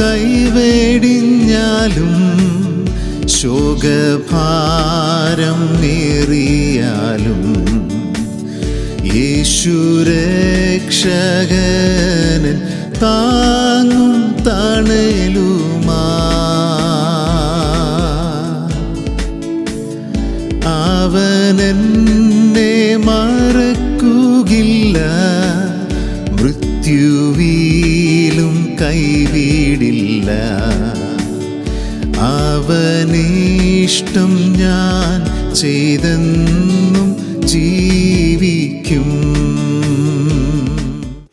കൈവേടിഞ്ഞാലും ശോകഭാരം നേറിയാലും യേശുരക്ഷകനൻ താങ്ങും തണലുമാ മൃത്യുവിലും കൈവീടില്ല. അവനിഷ്ടം ഞാൻ ചെയ്തെന്നും ജീവിക്കും.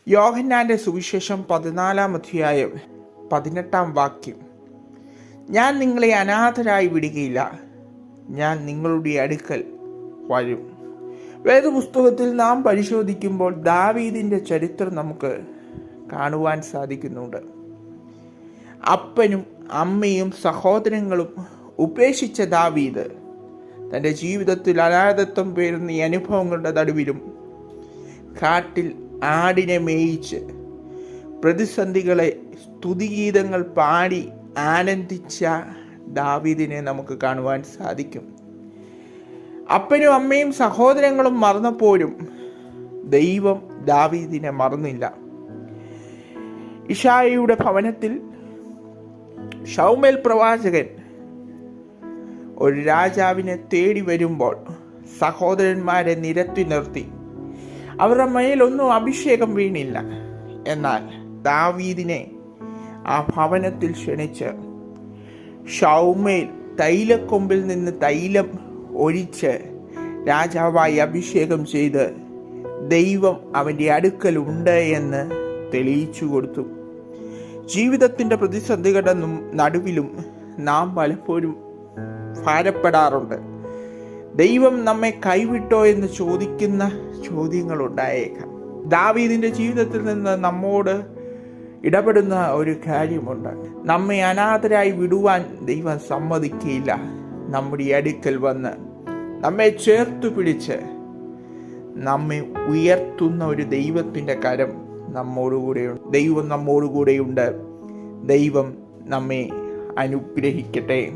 യോഹന്നാന്റെ സുവിശേഷം പതിനാലാം അധ്യായം പതിനെട്ടാം വാക്യം. ഞാൻ നിങ്ങളെ അനാഥരായി വിടുകയില്ല. ഞാൻ നിങ്ങളുടെ അടുക്കൽ വരും. വേദപുസ്തകത്തിൽ നാം പരിശോധിക്കുമ്പോൾ ദാവീദിന്റെ ചരിത്രം നമുക്ക് കാണുവാൻ സാധിക്കുന്നുണ്ട്. അപ്പനും അമ്മയും സഹോദരങ്ങളും ഉപേക്ഷിച്ച ദാവീദ് തന്റെ ജീവിതത്തിൽ അനാഥത്വം പേരുന്ന ഈ അനുഭവങ്ങളുടെ നടുവിലും കാട്ടിൽ ആടിനെ മേയിച്ച് പ്രതിസന്ധികളെ സ്തുതിഗീതങ്ങൾ പാടി ആനന്ദിച്ച ദാവീദിനെ നമുക്ക് കാണുവാൻ സാധിക്കും. അപ്പനും അമ്മയും സഹോദരങ്ങളും മറന്നപ്പോഴും ദൈവം ദാവീദിനെ മറന്നില്ല. ഇഷായിയുടെ ഭവനത്തിൽ ഷൗമേൽ പ്രവാചകൻ ഒരു രാജാവിനെ തേടി വരുമ്പോൾ സഹോദരന്മാരെ നിരത്തി നിർത്തി. അവരുടെ മേലൊന്നും അഭിഷേകം വീണില്ല. എന്നാൽ ദാവീദിനെ ആ ഭവനത്തിൽ ക്ഷണിച്ച് ഷൗമേൽ തൈലക്കൊമ്പിൽ നിന്ന് തൈലം ഒഴിച്ച് രാജാവായി അഭിഷേകം ചെയ്ത് ദൈവം അവന്റെ അടുക്കലുണ്ട് എന്ന് തെളിയിച്ചു കൊടുത്തു. ജീവിതത്തിന്റെ പ്രതിസന്ധികളുടെ നടുവിലും നാം പലപ്പോഴും ഭാരപ്പെടാറുണ്ട്. ദൈവം നമ്മെ കൈവിട്ടോ എന്ന് ചോദിക്കുന്ന ചോദ്യങ്ങൾ ഉണ്ടായേക്കാം ദാവീദിന്റെ ജീവിതത്തിൽ നിന്ന് നമ്മോട് ഇടപെടുന്ന ഒരു കാര്യമുണ്ട്. നമ്മെ അനാഥരായി വിടുവാൻ ദൈവം സമ്മതിക്കില്ല. നമ്മുടെ അടുക്കൽ വന്ന് നമ്മെ ചേർത്ത് പിടിച്ച് നമ്മെ ഉയർത്തുന്ന ഒരു ദൈവത്തിന്റെ കരം നമ്മോടുകൂടെയുണ്ട്. ദൈവം നമ്മോടുകൂടെയുണ്ട്. ദൈവം നമ്മെ അനുഗ്രഹിക്കട്ടെ.